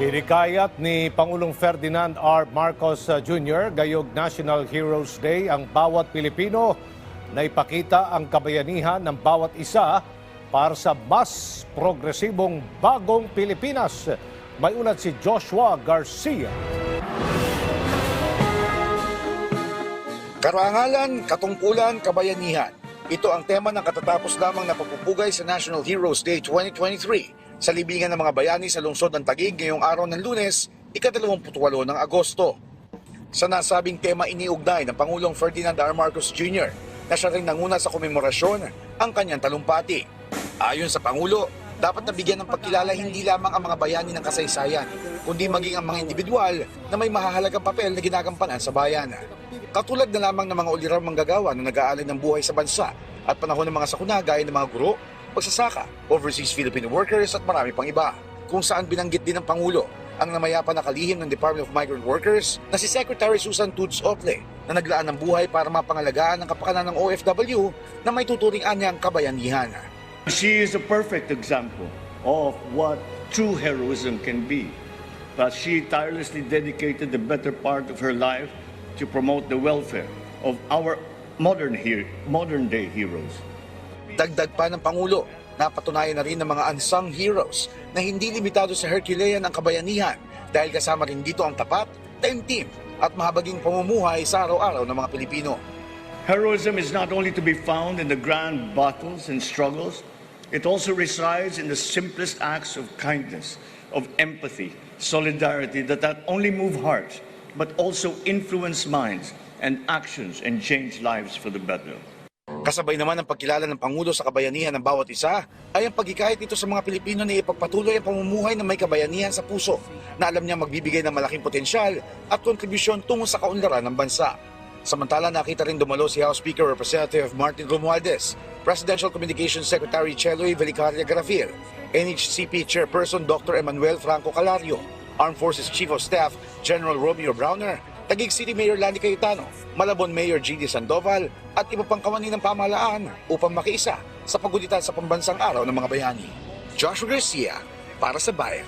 Inikayat ni Pangulong Ferdinand R. Marcos uh, Jr. gayog National Heroes Day ang bawat Pilipino na ipakita ang kabayanihan ng bawat isa para sa mas progresibong bagong Pilipinas. May ulat si Joshua Garcia. Karangalan, katungkulan, kabayanihan. Ito ang tema ng katatapos lamang na pagpupugay sa National Heroes Day 2023 sa libingan ng mga bayani sa lungsod ng Taguig ngayong araw ng lunes, ika-28 ng Agosto. Sa nasabing tema iniugnay ng Pangulong Ferdinand R. Marcos Jr. na siya rin nanguna sa komemorasyon ang kanyang talumpati. Ayon sa Pangulo, dapat nabigyan ng pagkilala hindi lamang ang mga bayani ng kasaysayan, kundi maging ang mga individual na may mahahalagang papel na ginagampanan sa bayan. Katulad na lamang ng mga ulirang manggagawa na nag-aalay ng buhay sa bansa at panahon ng mga sakuna gaya ng mga guro, pagsasaka, overseas Filipino workers at marami pang iba. Kung saan binanggit din ng Pangulo ang namayapa na kalihim ng Department of Migrant Workers na si Secretary Susan Toots Ople na naglaan ng buhay para mapangalagaan ang kapakanan ng OFW na may tuturing anyang kabayanihan. She is a perfect example of what true heroism can be. But she tirelessly dedicated the better part of her life to promote the welfare of our modern, modern day heroes. Dagdag pa ng Pangulo, napatunayan na rin ng mga unsung heroes na hindi limitado sa Herculean ang kabayanihan dahil kasama rin dito ang tapat, taimtim at mahabaging pamumuhay sa araw-araw ng mga Pilipino. Heroism is not only to be found in the grand battles and struggles, it also resides in the simplest acts of kindness, of empathy, solidarity that not only move hearts, but also influence minds and actions and change lives for the better. Kasabay naman ang pagkilala ng Pangulo sa kabayanihan ng bawat isa ay ang pagkikahit nito sa mga Pilipino na ipagpatuloy ang pamumuhay ng may kabayanihan sa puso na alam niya magbibigay ng malaking potensyal at kontribusyon tungo sa kaunlaran ng bansa. Samantala nakita rin dumalo si House Speaker Representative Martin Romualdez, Presidential Communications Secretary Cheloy Velicaria Garafil, NHCP Chairperson Dr. Emmanuel Franco Calario, Armed Forces Chief of Staff General Romeo Browner, Taguig City Mayor Lani Cayetano, Malabon Mayor Gigi Sandoval at iba pang kawani ng pamahalaan upang makiisa sa paguditan sa pambansang araw ng mga bayani. Joshua Garcia para sa Bayan.